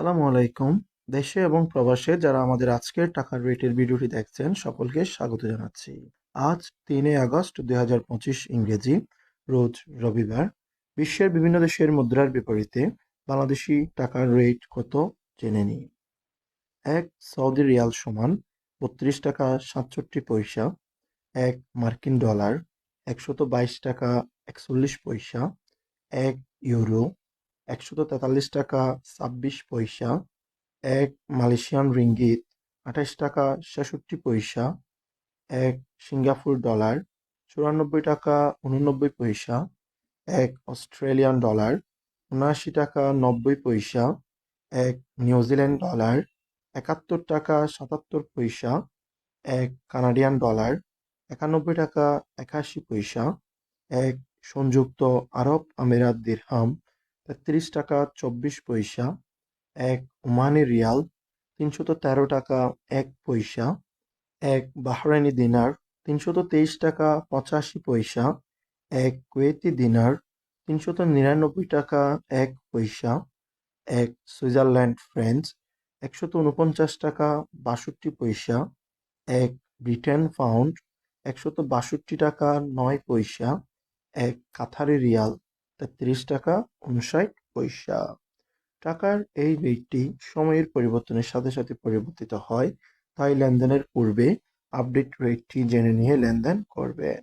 সালামু আলাইকুম। দেশে এবং প্রবাসে যারা আমাদের আজকের টাকার রেটের ভিডিওটি দেখছেন, সকলকে স্বাগত জানাচ্ছি। আজ তিনই আগস্ট দুই হাজার পঁচিশ ইংরেজি, রোজ রবিবার। বিশ্বের বিভিন্ন দেশের মুদ্রার বিপরীতে বাংলাদেশি টাকার রেট কত জেনে নিই। এক সৌদি রিয়াল সমান বত্রিশ টাকা সাতষট্টি পয়সা, এক মার্কিন ডলার একশত বাইশ টাকা একচল্লিশ পয়সা, এক ইউরো একশত তেতাল্লিশ টাকা ছাব্বিশ পয়সা, এক মালয়েশিয়ান রিঙ্গিত আঠাশ টাকা ছেষট্টি পয়সা, এক সিঙ্গাপুর ডলার চুরানব্বই টাকা উননব্বই পয়সা, এক অস্ট্রেলিয়ান ডলার উনআশি টাকা নব্বই পয়সা, এক নিউজিল্যান্ড ডলার একাত্তর টাকা সাতাত্তর পয়সা, এক কানাডিয়ান ডলার একানব্বই টাকা একাশি পয়সা, এক সংযুক্ত আরব আমিরাত দিরহাম তেত্রিশ টাকা চব্বিশ পয়সা, এক ওমানি রিয়াল তিনশত তেরো টাকা এক পয়সা, এক বাহরাইনি দিনার তিনশত তেইশ টাকা পঁচাশি পয়সা, এক কুয়েতি দিনার তিনশত নিরানব্বই টাকা এক পয়সা, এক সুইজারল্যান্ড ফ্রেঞ্চ একশত উনপঞ্চাশ টাকা বাষট্টি পয়সা, এক ব্রিটেন পাউন্ড একশত বাষট্টি টাকা নয় পয়সা, এক কাথারি রিয়াল তেত্রিশ টাকা উনষাট পয়সা। টাকার এই রেটটি সময়ের পরিবর্তনের সাথে সাথে পরিবর্তিত হয়। তাই লেনদেনের পূর্বে আপডেট রেটটি জেনে নিয়ে লেনদেন করবেন।